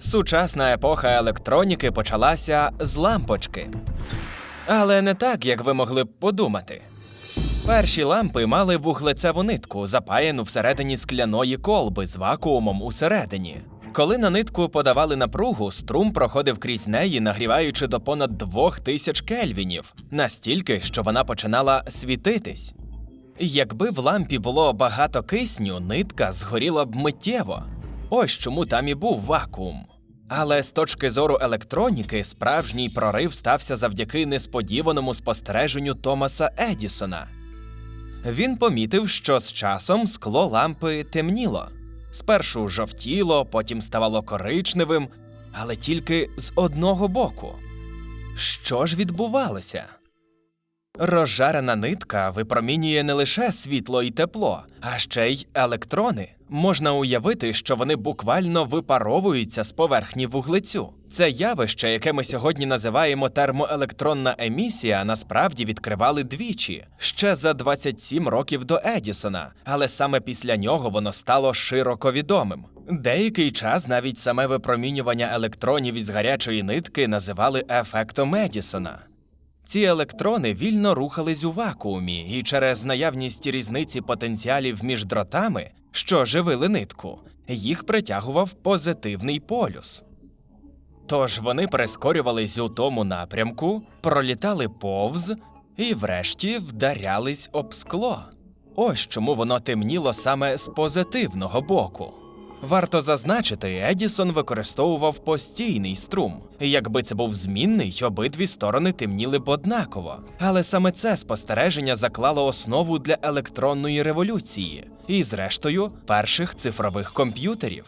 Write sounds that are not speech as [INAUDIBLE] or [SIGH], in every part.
Сучасна епоха електроніки почалася з лампочки. Але не так, як ви могли б подумати. Перші лампи мали вуглецеву нитку, запаяну всередині скляної колби з вакуумом усередині. Коли на нитку подавали напругу, струм проходив крізь неї, нагріваючи до понад 2000 кельвінів, настільки, що вона починала світитись. Якби в лампі було багато кисню, нитка згоріла б миттєво. Ось чому там і був вакуум. Але з точки зору електроніки, справжній прорив стався завдяки несподіваному спостереженню Томаса Едісона. Він помітив, що з часом скло лампи темніло. Спершу жовтіло, потім ставало коричневим, але тільки з одного боку. Що ж відбувалося? Розжарена нитка випромінює не лише світло і тепло, а ще й електрони. Можна уявити, що вони буквально випаровуються з поверхні вуглецю. Це явище, яке ми сьогодні називаємо термоелектронна емісія, насправді відкривали двічі ще за 27 років до Едісона, але саме після нього воно стало широко відомим. Деякий час навіть саме випромінювання електронів із гарячої нитки називали ефектом Едісона. Ці електрони вільно рухались у вакуумі, і через наявність різниці потенціалів між дротами, що живили нитку, їх притягував позитивний полюс. Тож вони прискорювались у тому напрямку, пролітали повз і врешті вдарялись об скло. Ось чому воно темніло саме з позитивного боку. Варто зазначити, Едісон використовував постійний струм. Якби це був змінний, обидві сторони темніли б однаково. Але саме це спостереження заклало основу для електронної революції і, зрештою, перших цифрових комп'ютерів.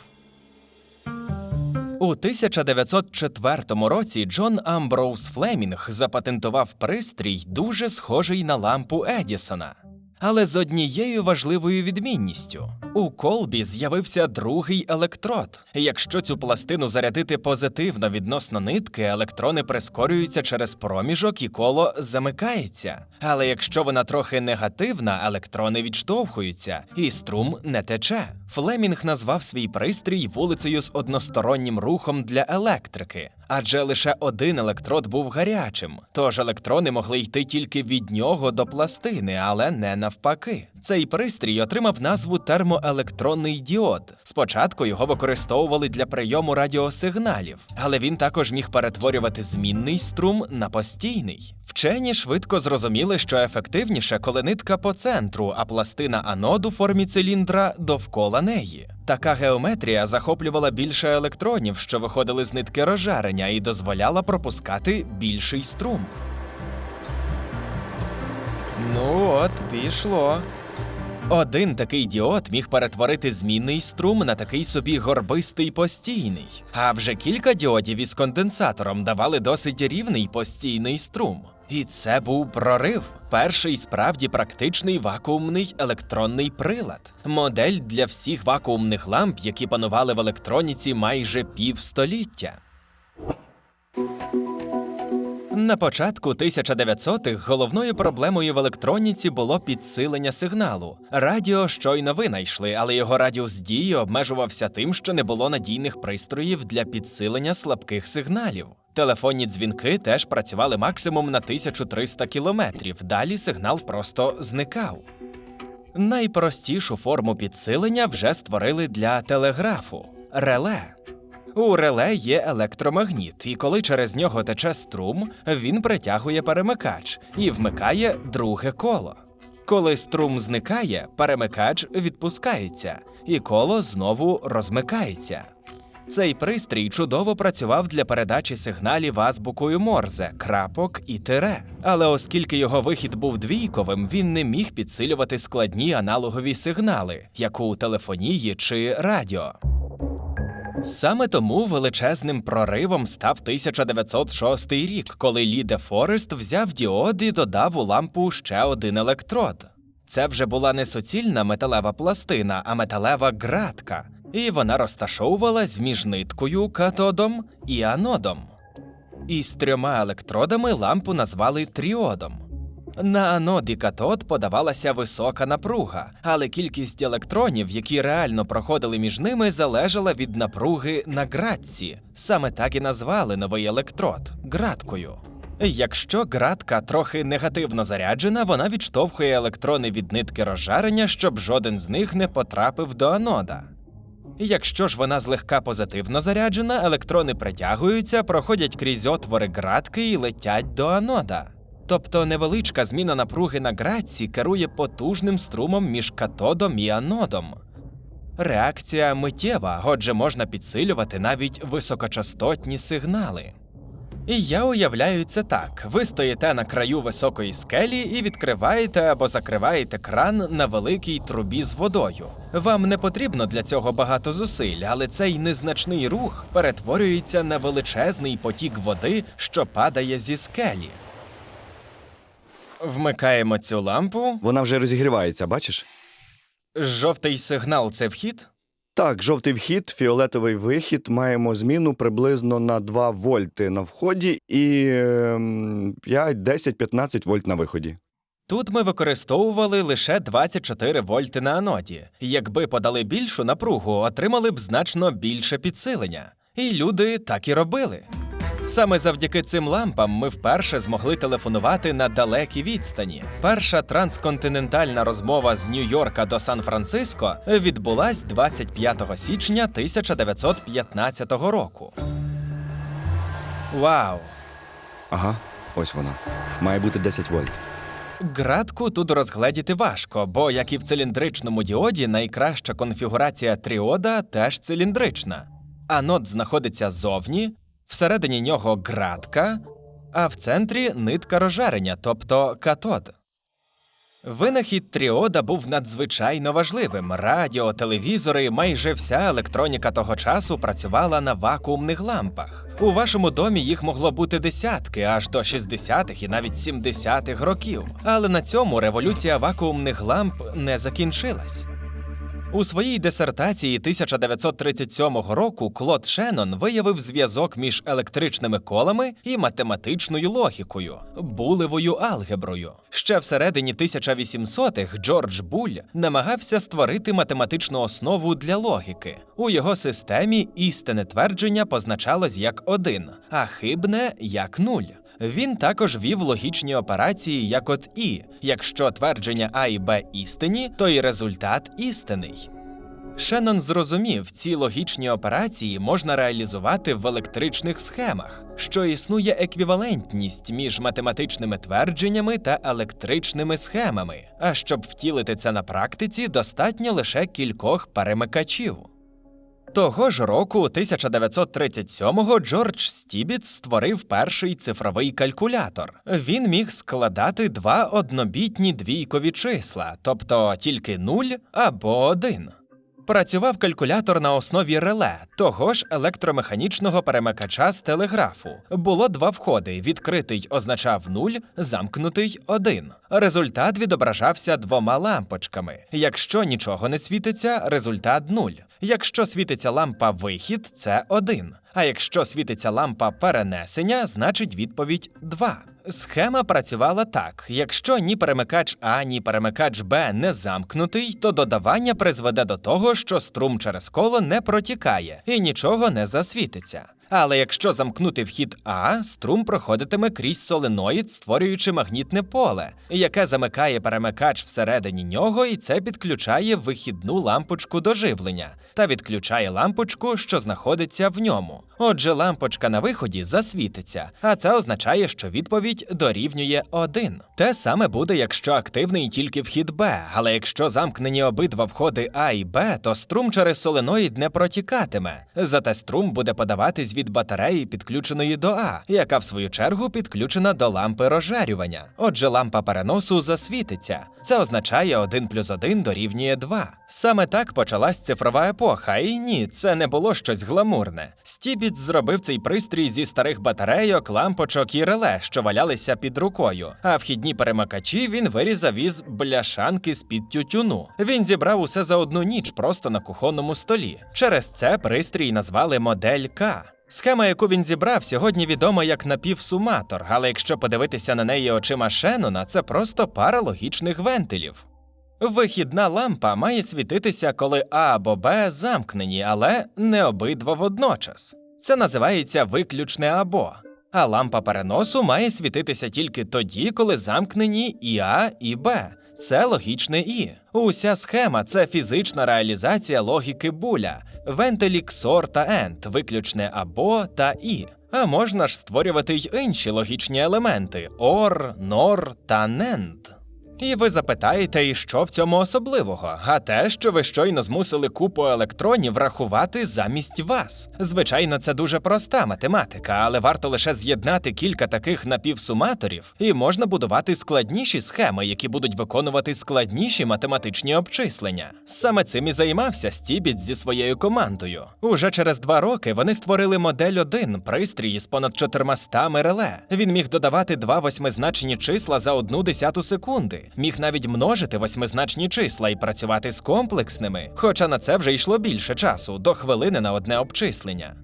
У 1904 році Джон Амброуз Флемінг запатентував пристрій, дуже схожий на лампу Едісона. Але з однією важливою відмінністю у колбі з'явився другий електрод. Якщо цю пластину зарядити позитивно відносно нитки, електрони прискорюються через проміжок і коло замикається. Але якщо вона трохи негативна, електрони відштовхуються, і струм не тече. Флемінг назвав свій пристрій вулицею з одностороннім рухом для електрики, адже лише один електрод був гарячим, тож електрони могли йти тільки від нього до пластини, але не навпаки. Цей пристрій отримав назву термоелектронний діод. Спочатку його використовували для прийому радіосигналів, але він також міг перетворювати змінний струм на постійний. Вчені швидко зрозуміли, що ефективніше, коли нитка по центру, а пластина аноду в формі циліндра довкола неї. Така геометрія захоплювала більше електронів, що виходили з нитки розжарення, і дозволяла пропускати більший струм. Ну, от пішло. Один такий діод міг перетворити змінний струм на такий собі горбистий постійний, а вже кілька діодів із конденсатором давали досить рівний постійний струм. І це був прорив. Перший справді практичний вакуумний електронний прилад, модель для всіх вакуумних ламп, які панували в електроніці майже півстоліття. На початку 1900-х головною проблемою в електроніці було підсилення сигналу. Радіо щойно винайшли, але його радіус дії обмежувався тим, що не було надійних пристроїв для підсилення слабких сигналів. Телефонні дзвінки теж працювали максимум на 1300 кілометрів. Далі сигнал просто зникав. Найпростішу форму підсилення вже створили для телеграфу реле. У реле є електромагніт, і коли через нього тече струм, він притягує перемикач і вмикає друге коло. Коли струм зникає, перемикач відпускається, і коло знову розмикається. Цей пристрій чудово працював для передачі сигналів азбукою Морзе, крапок і тире. Але оскільки його вихід був двійковим, він не міг підсилювати складні аналогові сигнали, як у телефонії чи радіо. Саме тому величезним проривом став 1906 рік, коли Лі Де Форест взяв діод і додав у лампу ще один електрод. Це вже була не суцільна металева пластина, а металева ґратка, і вона розташовувалась між ниткою, катодом і анодом. І з трьома електродами лампу назвали тріодом. На анод і катод подавалася висока напруга, але кількість електронів, які реально проходили між ними, залежала від напруги на градці. Саме так і назвали новий електрод градкою. Якщо градка трохи негативно заряджена, вона відштовхує електрони від нитки розжарення, щоб жоден з них не потрапив до анода. Якщо ж вона злегка позитивно заряджена, електрони притягуються, проходять крізь отвори градки і летять до анода. Тобто невеличка зміна напруги на градці керує потужним струмом між катодом і анодом. Реакція миттєва, отже, можна підсилювати навіть високочастотні сигнали. І я уявляю це так: ви стоїте на краю високої скелі і відкриваєте або закриваєте кран на великій трубі з водою. Вам не потрібно для цього багато зусиль, але цей незначний рух перетворюється на величезний потік води, що падає зі скелі. Вмикаємо цю лампу. Вона вже розігрівається, бачиш? Жовтий сигнал це вхід. Так, жовтий вхід, фіолетовий вихід. Маємо зміну приблизно на 2 вольти на вході і ем, 5, 10, 15 вольт на виході. Тут ми використовували лише 24 вольти на аноді. Якби подали більшу напругу, отримали б значно більше підсилення. І люди так і робили. Саме завдяки цим лампам ми вперше змогли телефонувати на далекій відстані. Перша трансконтинентальна розмова з Нью-Йорка до Сан-Франциско відбулась 25 січня 1915 року. Вау! Ага, ось вона. Має бути 10 вольт. Градку тут розгледіти важко, бо як і в циліндричному діоді, найкраща конфігурація тріода теж циліндрична. Анод знаходиться ззовні, всередині нього градка, а в центрі нитка розжарення, тобто катод. Винахід тріода був надзвичайно важливим. Радіо, телевізори, майже вся електроніка того часу працювала на вакуумних лампах. У вашому домі їх могло бути десятки, аж до 60-х і навіть 70-х років. Але на цьому революція вакуумних ламп не закінчилась. У своїй дисертації 1937 року Клод Шеннон виявив зв'язок між електричними колами і математичною логікою, булевою алгеброю. Ще всередині 1800-х Джордж Буль намагався створити математичну основу для логіки. У його системі істинне твердження позначалось як один, а хибне як нуль. Він також вів логічні операції як от і. Якщо твердження А і Б істинні, то і результат істинний. Шеннон зрозумів, ці логічні операції можна реалізувати в електричних схемах, що існує еквівалентність між математичними твердженнями та електричними схемами. А щоб втілити це на практиці, достатньо лише кількох перемикачів. Того ж року, 1937-го, Джордж Стібіц створив перший цифровий калькулятор. Він міг складати два однобітні двійкові числа, тобто тільки нуль або 1. Працював калькулятор на основі реле, того ж електромеханічного перемикача з телеграфу. Було два входи: відкритий означав 0, замкнутий 1. Результат відображався двома лампочками. Якщо нічого не світиться, результат 0. Якщо світиться лампа вихід, це 1. А якщо світиться лампа перенесення, значить відповідь 2. Схема працювала так: якщо ні перемикач А, ні перемикач Б не замкнутий, то додавання призведе до того, що струм через коло не протікає і нічого не засвітиться. Але якщо замкнути вхід А, струм проходитиме крізь соленоїд, створюючи магнітне поле, яке замикає перемикач всередині нього, і це підключає вихідну лампочку до живлення та відключає лампочку, що знаходиться в ньому. Отже, лампочка на виході засвітиться, а це означає, що відповідь дорівнює 1. Те саме буде, якщо активний тільки вхід Б, але якщо замкнені обидва входи А і Б, то струм через соленоїд не протікатиме. Зате струм буде подаватись від батареї, підключеної до А, яка в свою чергу підключена до лампи розжарювання. Отже, лампа переносу засвітиться. Це означає 1 плюс 1 дорівнює 2. Саме так почалась цифрова епоха, і ні, це не було щось гламурне. Стібіц зробив цей пристрій зі старих батарейок, лампочок і реле, що валялися під рукою. А вхідні перемикачі він вирізав із бляшанки з-під тютюну. Він зібрав усе за одну ніч просто на кухонному столі. Через це пристрій назвали модель К. Схема, яку він зібрав, сьогодні відома як напівсуматор, але якщо подивитися на неї очима Шеннона, це просто пара логічних вентилів. Вихідна лампа має світитися, коли А або Б замкнені, але не обидва водночас. Це називається виключне або. А лампа переносу має світитися тільки тоді, коли замкнені і А, і Б. Це логічне і. Уся схема це фізична реалізація логіки буля, вентилі XOR та AND, виключне або та і. А можна ж створювати й інші логічні елементи OR, NOR та NAND. І ви запитаєте, і що в цьому особливого? А те, що ви щойно змусили купу електронів рахувати замість вас. Звичайно, це дуже проста математика, але варто лише з'єднати кілька таких напівсуматорів, і можна будувати складніші схеми, які будуть виконувати складніші математичні обчислення. Саме цим і займався Стібіт зі своєю командою. Уже через два роки вони створили модель 1 пристрій з понад 400 реле. Він міг додавати два восьмизначні числа за одну десяту секунди, міг навіть множити восьмизначні числа і працювати з комплексними, хоча на це вже йшло більше часу, до хвилини на одне обчислення.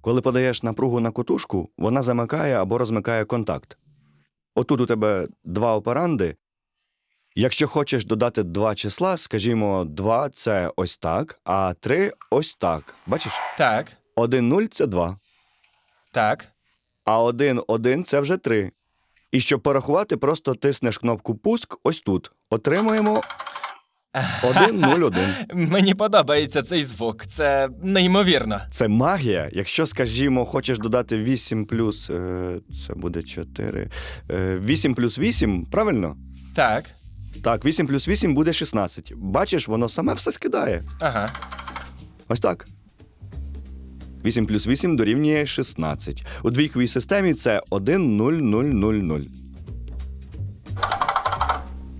Коли подаєш напругу на котушку, вона замикає або розмикає контакт. Отут у тебе два операнди. Якщо хочеш додати два числа, скажімо, 2 це ось так, а 3 ось так. Бачиш? Так, 1 0 це 2, так. а 1 1 це вже 3. І щоб порахувати, просто тиснеш кнопку пуск ось тут. Отримуємо 1 0 1. Мені подобається цей звук, це неймовірно. Це магія. Якщо, скажімо, хочеш додати 8 плюс, е, це буде 4. Е, 8 плюс 8, правильно? Так, Так, 8 плюс 8 буде 16. Бачиш, воно саме все скидає. ага. Ось так. 8 плюс 8 дорівнює 16. У двійковій системі це 1 0 0 0 0.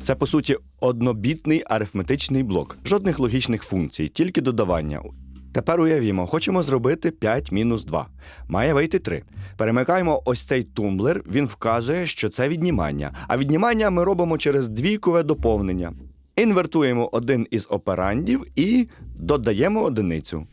Це, по суті, однобітний арифметичний блок. Жодних логічних функцій, тільки додавання. Тепер уявімо, хочемо зробити 5 мінус 2. Має вийти 3. Перемикаємо ось цей тумблер, він вказує, що це віднімання. А віднімання ми робимо через двійкове доповнення. Інвертуємо один із операндів і додаємо одиницю.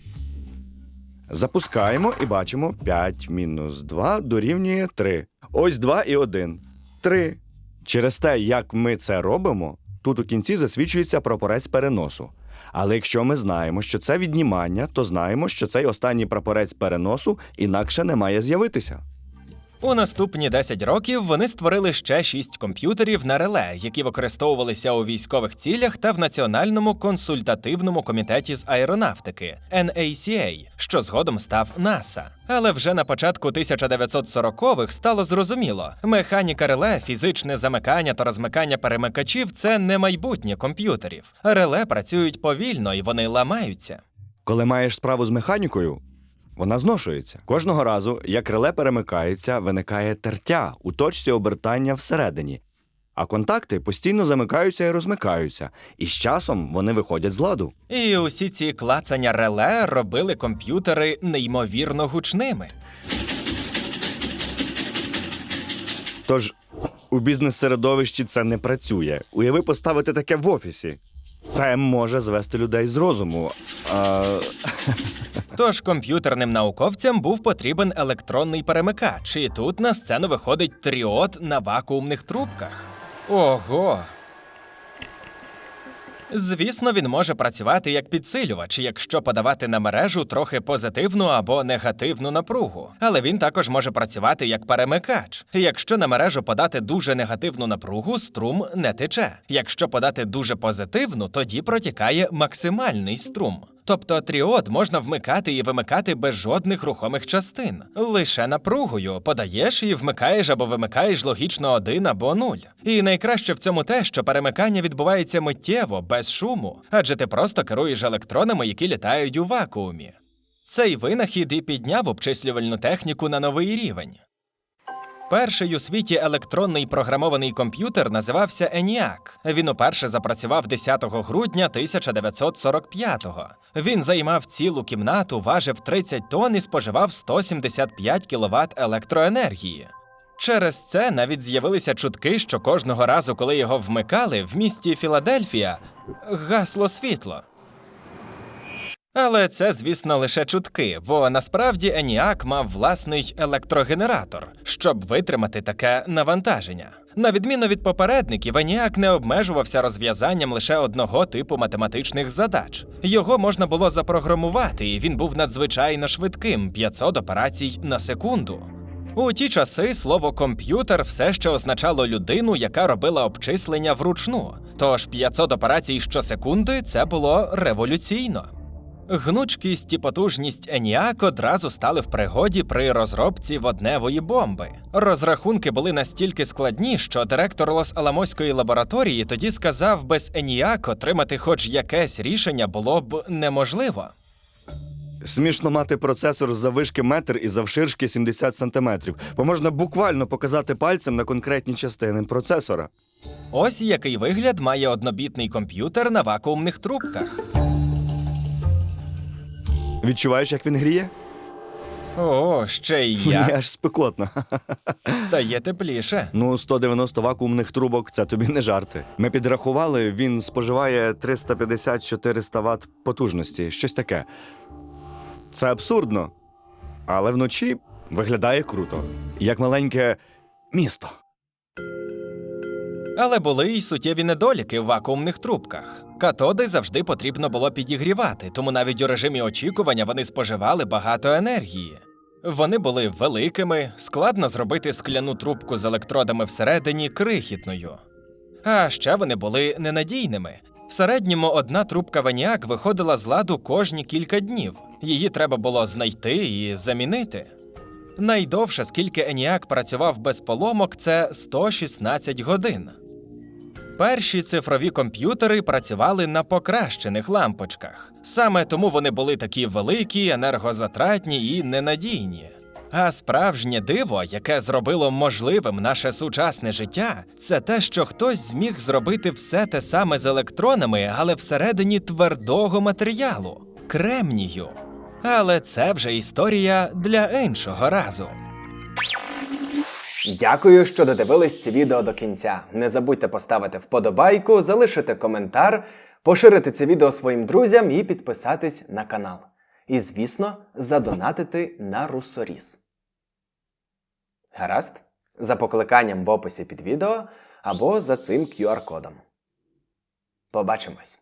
Запускаємо і бачимо 5 мінус 2 дорівнює 3. Ось 2 і 1. 3. Через те, як ми це робимо, тут у кінці засвідчується прапорець переносу. Але якщо ми знаємо, що це віднімання, то знаємо, що цей останній прапорець переносу інакше не має з'явитися. У наступні 10 років вони створили ще 6 комп'ютерів на реле, які використовувалися у військових цілях та в Національному консультативному комітеті з аеронавтики NACA, що згодом став NASA. Але вже на початку 1940-х стало зрозуміло, механіка реле, фізичне замикання та розмикання перемикачів це не майбутнє комп'ютерів. Реле працюють повільно і вони ламаються. Коли маєш справу з механікою, вона зношується. Кожного разу, як реле перемикається, виникає тертя у точці обертання всередині. А контакти постійно замикаються і розмикаються, і з часом вони виходять з ладу. І усі ці клацання реле робили комп'ютери неймовірно гучними. Тож у бізнес-середовищі це не працює. Уяви поставити таке в офісі. Це може звести людей з розуму. А... [LAUGHS] Тож комп'ютерним науковцям був потрібен електронний перемикач, і тут на сцену виходить тріод на вакуумних трубках. Ого. Звісно, він може працювати як підсилювач, якщо подавати на мережу трохи позитивну або негативну напругу. Але він також може працювати як перемикач. Якщо на мережу подати дуже негативну напругу, струм не тече. Якщо подати дуже позитивну, тоді протікає максимальний струм. Тобто тріод можна вмикати і вимикати без жодних рухомих частин. Лише напругою подаєш і вмикаєш або вимикаєш логічно один або нуль. І найкраще в цьому те, що перемикання відбувається миттєво, без шуму, адже ти просто керуєш електронами, які літають у вакуумі. Цей винахід і підняв обчислювальну техніку на новий рівень. Перший у світі електронний програмований комп'ютер називався ENIAC. Він уперше запрацював 10 грудня 1945-го. Він займав цілу кімнату, важив 30 тонн і споживав 175 кВт електроенергії. Через це навіть з'явилися чутки, що кожного разу, коли його вмикали, в місті Філадельфія гасло світло. Але це, звісно, лише чутки, бо насправді Еніак мав власний електрогенератор, щоб витримати таке навантаження. На відміну від попередників, Еніак не обмежувався розв'язанням лише одного типу математичних задач. Його можна було запрограмувати, і він був надзвичайно швидким 500 операцій на секунду. У ті часи слово комп'ютер все ще означало людину, яка робила обчислення вручну. Тож 500 операцій щосекунди це було революційно. Гнучкість і потужність ENIAC одразу стали в пригоді при розробці водневої бомби. Розрахунки були настільки складні, що директор Лос-Аламоської лабораторії тоді сказав, без ENIAC отримати хоч якесь рішення було б неможливо. Смішно мати процесор з заввишки метр і завширшки 70 сантиметрів, бо можна буквально показати пальцем на конкретні частини процесора. Ось який вигляд має однобітний комп'ютер на вакуумних трубках. Відчуваєш, як він гріє? О, ще й [LAUGHS] Мені як аж спекотно. [LAUGHS] стає тепліше. Ну, 190 вакуумних трубок це тобі не жарти. Ми підрахували, він споживає 350-400 Вт потужності, щось таке. Це абсурдно. Але вночі виглядає круто. Як маленьке місто. Але були й суттєві недоліки в вакуумних трубках. Катоди завжди потрібно було підігрівати, тому навіть у режимі очікування вони споживали багато енергії. Вони були великими, складно зробити скляну трубку з електродами всередині крихітною. А ще вони були ненадійними. В середньому одна трубка ваніак виходила з ладу кожні кілька днів. Її треба було знайти і замінити. Найдовше, скільки Еніак працював без поломок, це 116 годин. Перші цифрові комп'ютери працювали на покращених лампочках. Саме тому вони були такі великі, енергозатратні і ненадійні. А справжнє диво, яке зробило можливим наше сучасне життя, це те, що хтось зміг зробити все те саме з електронами, але всередині твердого матеріалу кремнію. Але це вже історія для іншого разу. Дякую, що додивились це відео до кінця. Не забудьте поставити вподобайку, залишити коментар, поширити це відео своїм друзям і підписатись на канал. І, звісно, задонатити на Русоріс. Гаразд? За покликанням в описі під відео або за цим QR-кодом. Побачимось!